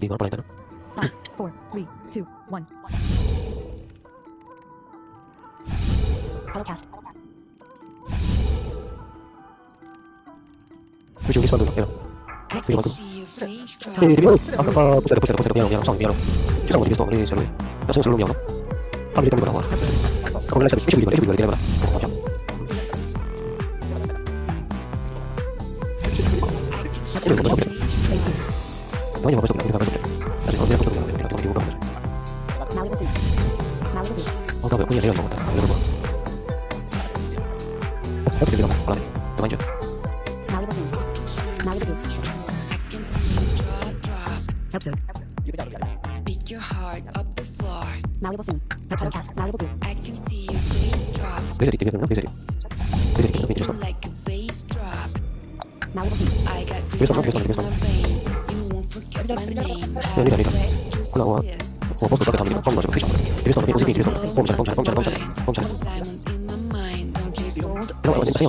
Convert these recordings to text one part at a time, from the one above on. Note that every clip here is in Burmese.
你玩不来的。Five, four, three, two, one. Podcast. 不久，你算对了，对了。这就完事了。这这边，啊，这发不晓得不晓得不晓得边了了，上边了。就上我这边算，那边下边。要十六秒了，他们就等不了我了。后面来下边，一直比过来，一直比过来，点来吧，往了。这个我们上不了。我也玩不上。别别别，我来，我来救。Malleable blue, malleable blue. Help, sir. Beat your heart up the floor. Malleable blue, help, sir. Malleable blue. Be ready, be ready, be ready. Be ready, be ready, be ready. 别走，别走，别走。等一等，等一等。快来，我，我帮手帮个忙，帮个忙，这个非常好。别走，别走，别走，别走，帮一下，帮一下，帮一下，帮一下。I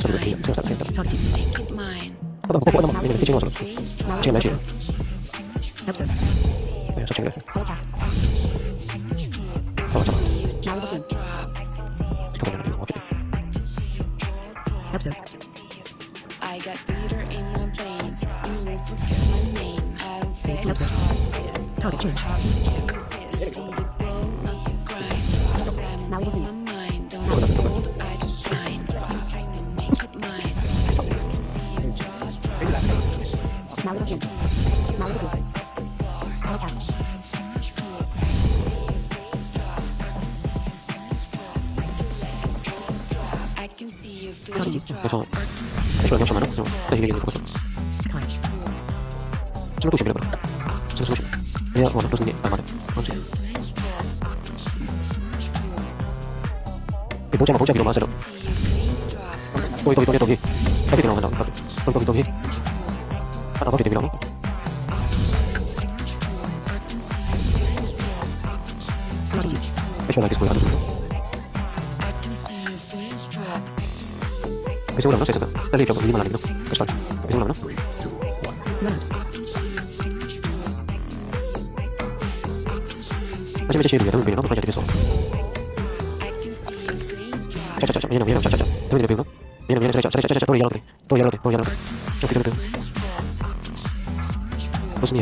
got glitter in my veins. You won't forget my name. I don't resist. Talk to you. 所なのその、大変なところ。その通り喋れば。ま、ま。ま、ち、ろ、ま。と、と、私はです、こ、没说了，那谁这个？那里边我你们哪里呢？没说，没说了呢。 Round. 而且没这些里面都没有，那不然就别说。 I can see your face drop. cha cha cha, mira, mira, cha cha cha, mira, mira, mira, mira, cha cha cha cha cha, todo ya lo que, todo ya lo que, todo ya lo que, yo quiero que, 不是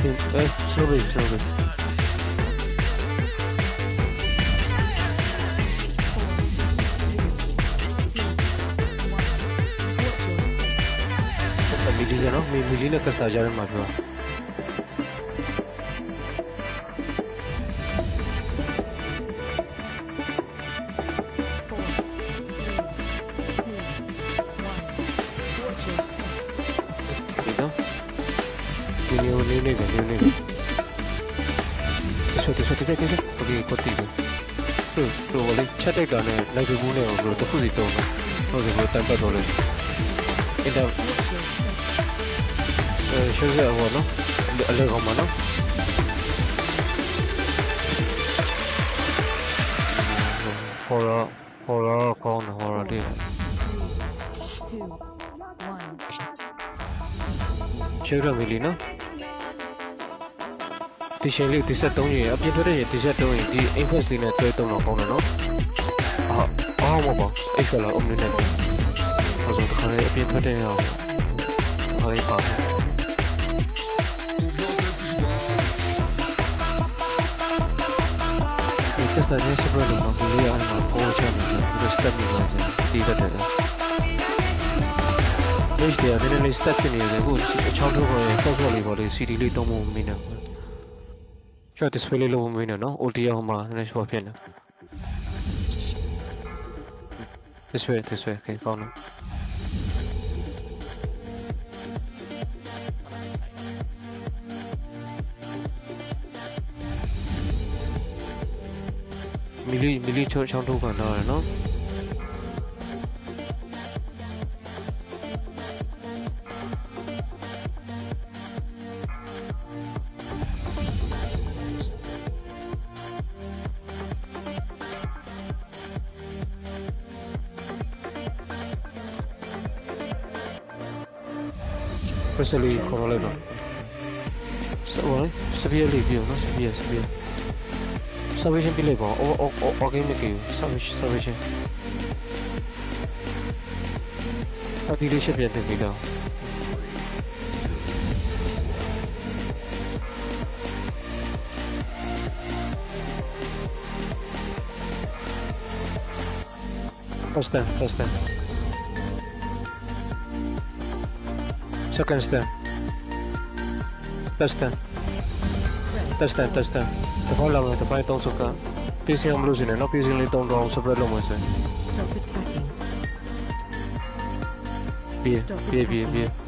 Eh, sono qui, sono qui. Mi dice no, mi, mi dice che. နေတယ်နေနေတယ်ဆွတ်ဆွတ်ဆွတ်ဆွတ်ကိုဒီကိုတီးဘူးတို့တို့လေးချက်တိုက်တာနဲ့လိုက်ဘူးနဲ့တို့တစ်ခုစီတုံးတယ်ဟုတ်တယ်ဘယ်တန်ပတ်တော့လဲအင်တာအဲရှုပ်ရအောင်နော်အလဲကောင်မနော်ဟောတော့ဟောတော့ကောင်းတယ်ဟောတော့ဒီရှုပ်ရမီလီနော် ဒီရှင်လေး33ရေအပြင်ထွက်တဲ့ရေ33ရေဒီ influence လေးနဲ့တွဲတုံးတော့ကောင်းတယ်နော်အာအော်မပါအဲ့ကလာအုံးနေတယ်ဆိုတော့ခါလေးအပြင်ထွက်တဲ့ဟာခါလေးပါ Move your sexy body. ဒီကစားနေစပရလို့နော်ဒီလေးအားမှာပေါ်ချင်တယ်ဒီ step မျိုးပါဒီကတည်းက Niche တယ်နည်းနည်းလေး step ဖြစ်နေတယ်ကိုအချောင်းထုတ်ပေါ်ရဲ့ soft wall လေးပေါ်လေး CD လေးတုံးဖို့မင်းနဲ့ကျ တော့ display လေးလုံးမင်းနဲ့နော် OT ရောက်မှာနည်းနည်း short ဖြစ်နေ This way this way okay ကောင်းနော်မီလီမီလီချောင်းချောင်းထုတ်ကန်တော့ရနော် Después se lo dijo, Roleno. Sabía el libio, no sabía, sabía. Sabes en pilego, o o o o que me quedo, sabes, sabes. Aquí le se pierde el video. Pasta, pasta. Second stand. Touch stand. Touch stand, touch stand. The whole level, the 5000 ka. PC I'm losing it. No PC only down down so problem was. Stop attacking. Be.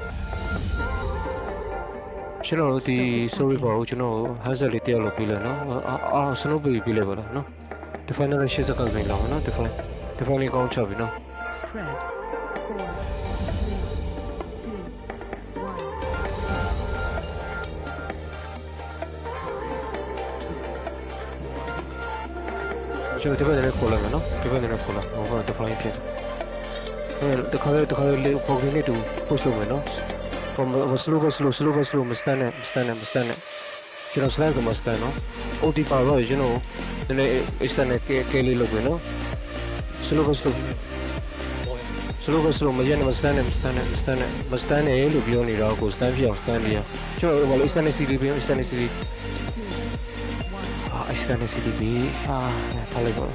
ကျွန်တော်တို့ဒီ sorry ပါဦးကျွန်တော် handset လေးတယောက်လောက်ပြီးလဲနော်အာအာ snow ပြီးပြီးလဲပါလားနော် define နဲ့ရှစ်စက္ကန့်ပြင်လာမယ်နော် define define လေးကောင်းချပြီနော် Spread. Four, three, two, one. ကျွန်တော်ဒီဘက်နဲ့ခေါ်လိုက်မယ်နော်ဒီဘက်နဲ့ခေါ်လိုက်ဟိုက define ဖြစ်တယ်အဲတခါလေတခါလေ program လေးတူ push လုပ်မယ်နော် from slow by slow slow by slow မစတန်နဲ့မစတန်နဲ့မစတန်နဲ့ကျွန်တော် slide ကမစတန်နော် OT ပါတော့ကျွန်တော်နည်းနည်း extend နဲ့ကဲကဲလေးလုပ်မယ်နော် slow by slow slow by slow မရနဲ့မစတန်နဲ့မစတန်နဲ့မစတန်နဲ့မစတန်နဲ့လို့ပြောနေတော့ကို stand ပြအောင် stand ပြကျွန်တော်ဟို extend နဲ့ CD ပြ extend နဲ့ CD အာ extend နဲ့ CD ပြအာထားလိုက်ပါဒီ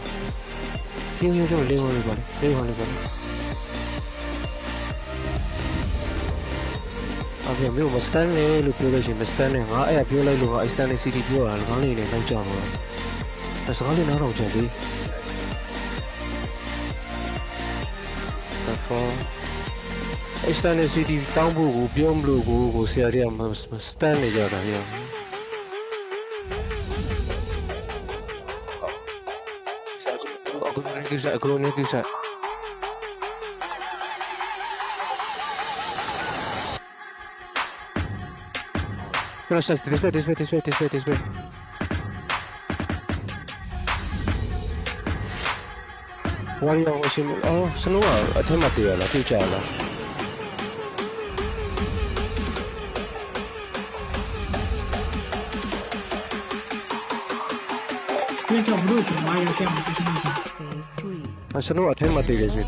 လိုမျိုးလေးဝင်လေး ပါလေးဝင်လေးပါအဖေမျိုးမစတန်လေလို့ပြောလို့ရှိရင်မစတန်နဲ့ငါအဲ့ပြောလိုက်လို့ငါ extend နဲ့ CD ပြောတာငါလေးနဲ့နောက်ကျတော့ဒါစကားလေးနားတော့ကြတယ် Therefore external city တောင်းဖို့ကိုပြောမလို့ကိုကိုဆရာတွေကစတန်နေကြတာရအခုလည်းကိစ္စအခုလည်းကိစ္စ Flash nice. This way, this way, this way, this way, this way. Oh, slow. Thêm một tiền là tiêu trả là. Cái trò đuôi chúng mày là xem cái gì? Anh sẽ nói thêm một tiền là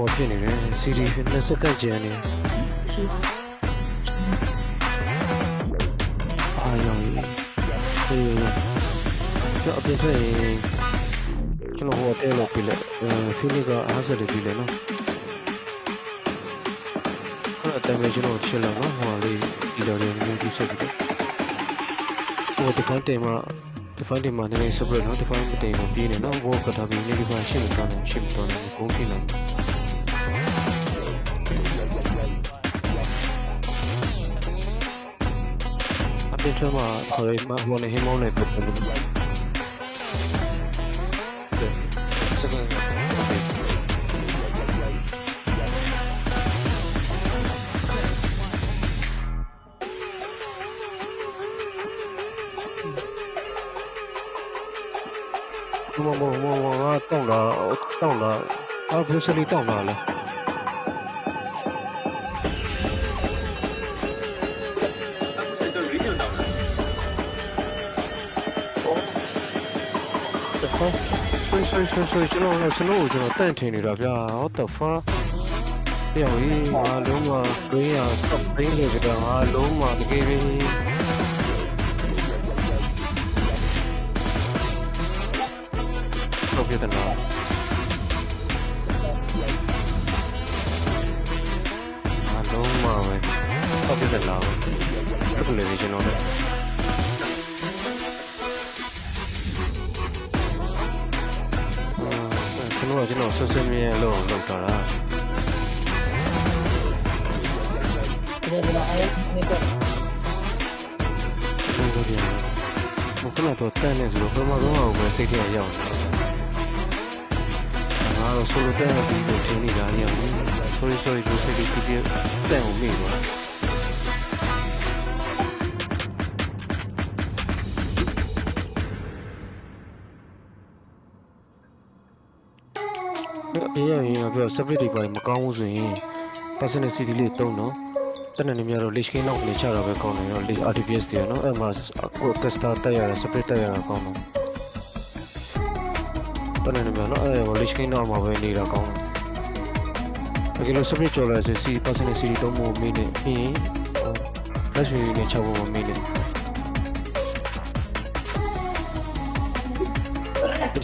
ဘောဖြစ်နေတယ် CD နဲ့စကတ်ကျန်နေအာယောဟေးကျွန်တော်အပြင်ထွက်ရင်ကျွန်တော်ဟိုတဲလို့ပြလိုက်အဲဖီလီကအားစလေးပြလိုက်နော်အဲ့အတိုင်းပဲကျွန်တော်ချစ်လာနော်ဟိုလေးဒီလိုလေးမျိုးကြည့်ဆက်ပြီးတော့ဟို define တင်မှာ define တင်မှာနည်းနည်း separate နော် define မတင်တော့ပြီးနေနော် work ကတာပြီးနေဒီမှာရှင်းမသွားတော့ရှင်းမသွားတော့ဂုံးဖြစ်လာအပြင်ကျမှခေါ်ရမှာဟိုနေဟင်းမောင်းနေပတ်တယ် 先生嘛，可以吗？我的黑猫呢？对，这个我我我我我到了到了，阿、啊、不是你到哪了？ ဆွေးဆွေးဆွေးဆွေးကျွန်တော်လည်းစနိုးကိုကျွန်တော်တန့်ထင်နေတာဗျာ what the fuck ပြောင်းရေးငါလုံးဝဘင်းရဆော့ဘင်းလေကငါလုံးဝတကယ်ကြီးဟုတ်ပြတဲ့နော်ငါလုံးဝပဲဟုတ်ပြတဲ့လားအခုလည်းကျွန်တော်လည်း တော်ကကျွန်တော်ဆွဆွမြဲလို့လောက်တာလားကျွန်တော်ကျွန်တော်တော့တန်းနေဆိုတော့ဘယ်မှာတော့အောင်ပဲစိတ်ထဲရောက်နေငါတော့ဆိုလိုတဲ့ပြီးတော့ထင်နေတာညောင်း sorry sorry ဒီစိတ်ကြီးပြတန်းအောင်မိ ပါအေးရင်ပြော separate တွေပါမကောင်းဘူးဆိုရင် personal city လေးတုံးတော့တနင်္ဂနွေများတော့ list skin လောက်နေချတာပဲကောင်းတယ်နော် list RTPS တွေနော်အဲ့မှာကို custom တက်ရတာ separate တက်ရတာကောင်းတော့တနင်္ဂနွေများနော်အဲ့ဟို list skin တော့မှာပဲနေတာကောင်းတယ်တကယ်လို့ separate ကြော်လာဆိုစီ personal city တုံးဖို့မင်းနဲ့ပြီးရင် raspberry နဲ့ချဖို့မင်းနဲ့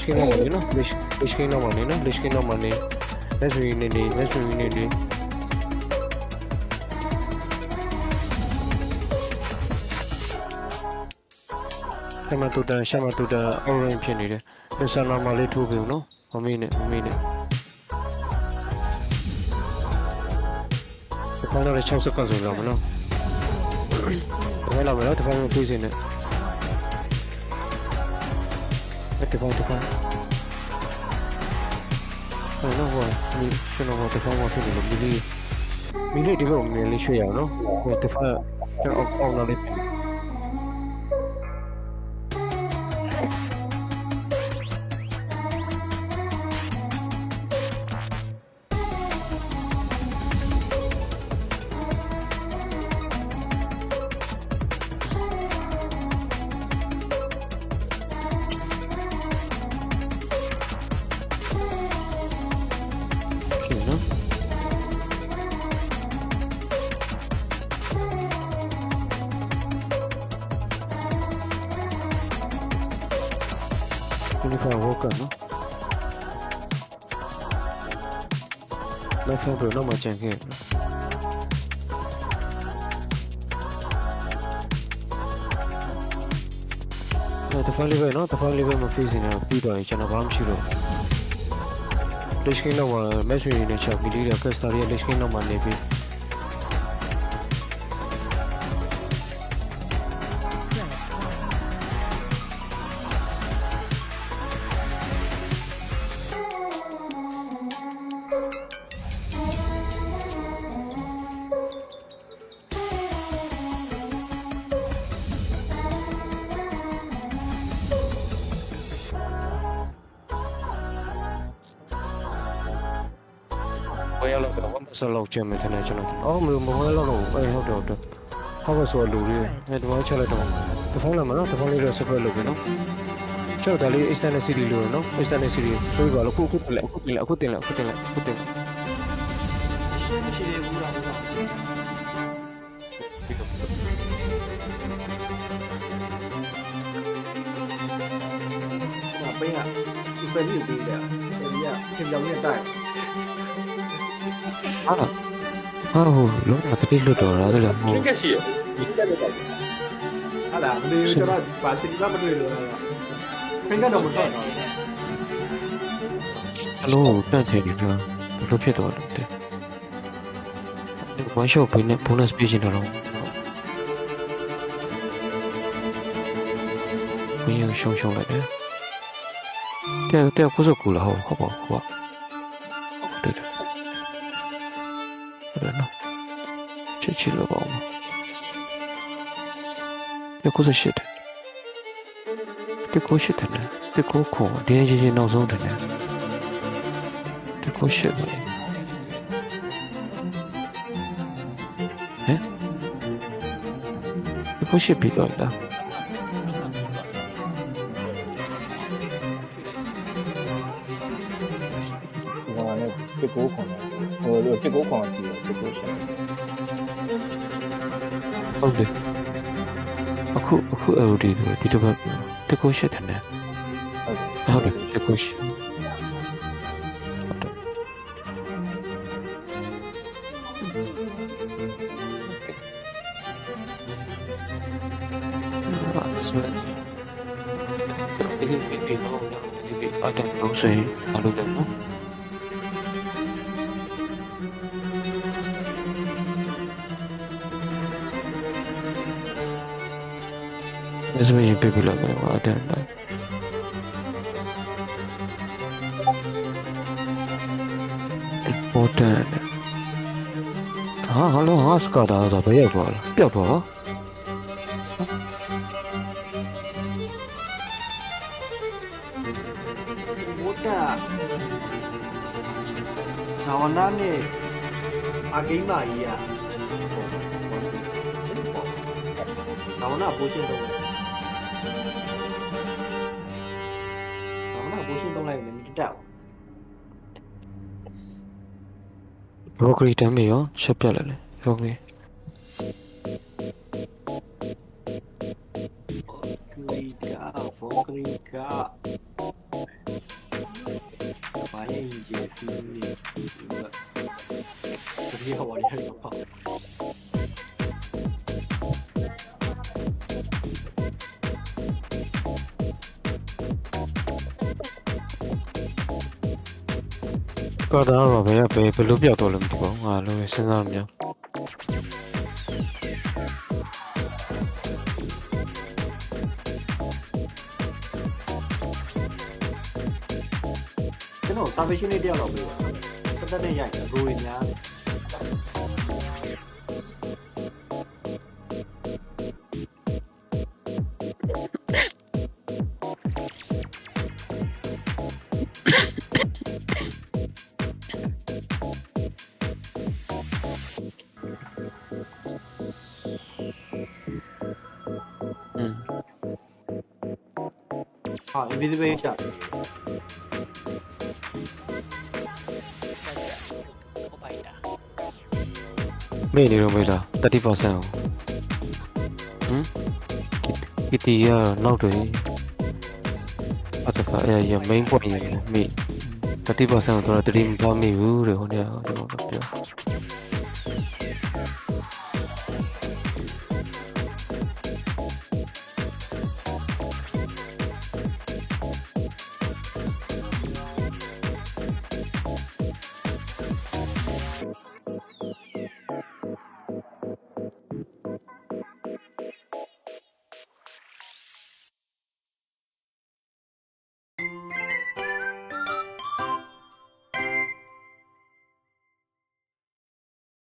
skin တော့မနေနော် list list skin တော့မနေနော် list skin တော့မနေ raspberry နဲ့နေ raspberry နဲ့နေရှမတူတန်ရှမတူတန် orange ဖြစ်နေတယ်။ဒီဆန်နာမလေးထိုးပြီနော်။မမေးနဲ့မမေးနဲ့။ဒီပိုင်းတော့6စက္ကန့်ဆိုတော့မနော်။ဘယ်လောက်မလဲဒီပိုင်းကိုပြေးစင်းနဲ့။ ဒီပိုင်းဒီပိုင်း။ဟိုနော်ဟိုဒီကျွန်တော်ဒီပိုင်းမှာဖြစ်နေလို့မီလီမီလီဒီဘက်ကိုမီလီရွှေ့ရအောင်နော်။ဟိုဒီပိုင်းကျွန်တော်အောက်လာလေး Jennifer Walker နော်လက်ဖက်ဘယ်တော့မှကြံခဲ့ဘူးတဖန်လေးပဲနော်တဖန်လေးပဲမဖိစင်တော့ပြီးတော့ကျွန်တော်ဘာမှမရှိတော့ Lishkin တော့ match ရင်းနဲ့ချက်ပြီးတော့ Castalia Lishkin တော့မှနေပြီး တော့1 percent လောက်ကျန်မယ်ထင်တယ်ကျွန်တော်အော်မလို့မဝယ်တော့တော့အေးဟုတ်တယ်ဟုတ်တယ်ဟုတ်ကဲ့ဆိုလူလေးအဲဒီမှာချက်လိုက်တော့တဖုံးလာမနော်တဖုံးလေးတော့ separate လုပ်ပြီနော်ချက်တယ်လေး external cd လို့နော် external cd ဆိုပြီးပါလို့ခုခုတင်လိုက်အခုတင်လိုက်အခုတင်လိုက်အခုတင်လိုက်အခုတင်လိုက်ရှင်းမရှိသေးဘူးလားဟုတ်လားဒါပေးရသူစရီပေးတယ်စရီကပြင်ပြောင်းနဲ့တိုက် 啊，哦，龙马这边录到了，对了，应该是，应该录到了。好了，我们叫他把手机拿过来的，应该弄不到了。Hello，暂停一下，录片多了，对。那个关系我不能不能毕竟的了。没有熊熊来的，对对，不是鼓了，好好不好？好吧，对对。 ဟုတ်ဟုတ်ပါဟုတ်ပါဟုတ်တယ်ဟုတ်တယ်နော်ချစ်ချစ်လို့ပါဦးတဲ့ကိုစရှစ်တဲ့ကိုရှစ်တယ်တဲ့ကိုခေါ်တင်းချင်းချင်းနောက်ဆုံးတယ်တဲ့ကိုရှစ်ပါဟမ်တဲ့ကိုရှစ်ပြီးတော့လားဒီကောင်ကလည်း တစ်ကိုးခွန်တယ်ဟိုတစ်ကိုးခွန်ကြည့်တယ်တစ်ကိုးရှင်ဟုတ်တယ်အခုအခု LD ပဲဒီတစ်ပတ်တက်ကိုရှစ်တယ်နဲ့ဟုတ်တယ်ဟုတ်တယ်တက်ကိုရှစ် ဒါဆိုရင်ပြပြလောက်မယ်အတက်လိုက် important ဟာဟလိုဟာစကာတာဆိုဘယ်ရောက်သွားလဲပျောက်သွားဘုဒ္ဓဇာဝနာနဲ့အဂိမ်းမာကြီးอ่ะဇာဝနာပိုးရှင်းတော့ Dope. Rockley também, ó. Chapéu, né? Rockley. clicar, vou clicar. Vai aí, gente. 次は終わりやるのか。 ကာတာတော့ဘယ်ကဘယ်ဘယ်လိုပျောက်တော့လဲမသိပါဘူးငါလည်းစဉ်းစားမြင်ကျွန်တော် salvation လေးတယောက်တော့ပေးပါစက်တက်နဲ့ရိုက်တယ်ဘရိုတွေများ ആ ഇത് വെയിറ്റ് ആ Mini rồi mày là ta đi vào sao? Hmm? cái tí uh, lâu rồi. À tập phải giờ giờ mấy quậy mì đi vào sao? Tôi là tôi đi vào mì hư rồi hôm nay được không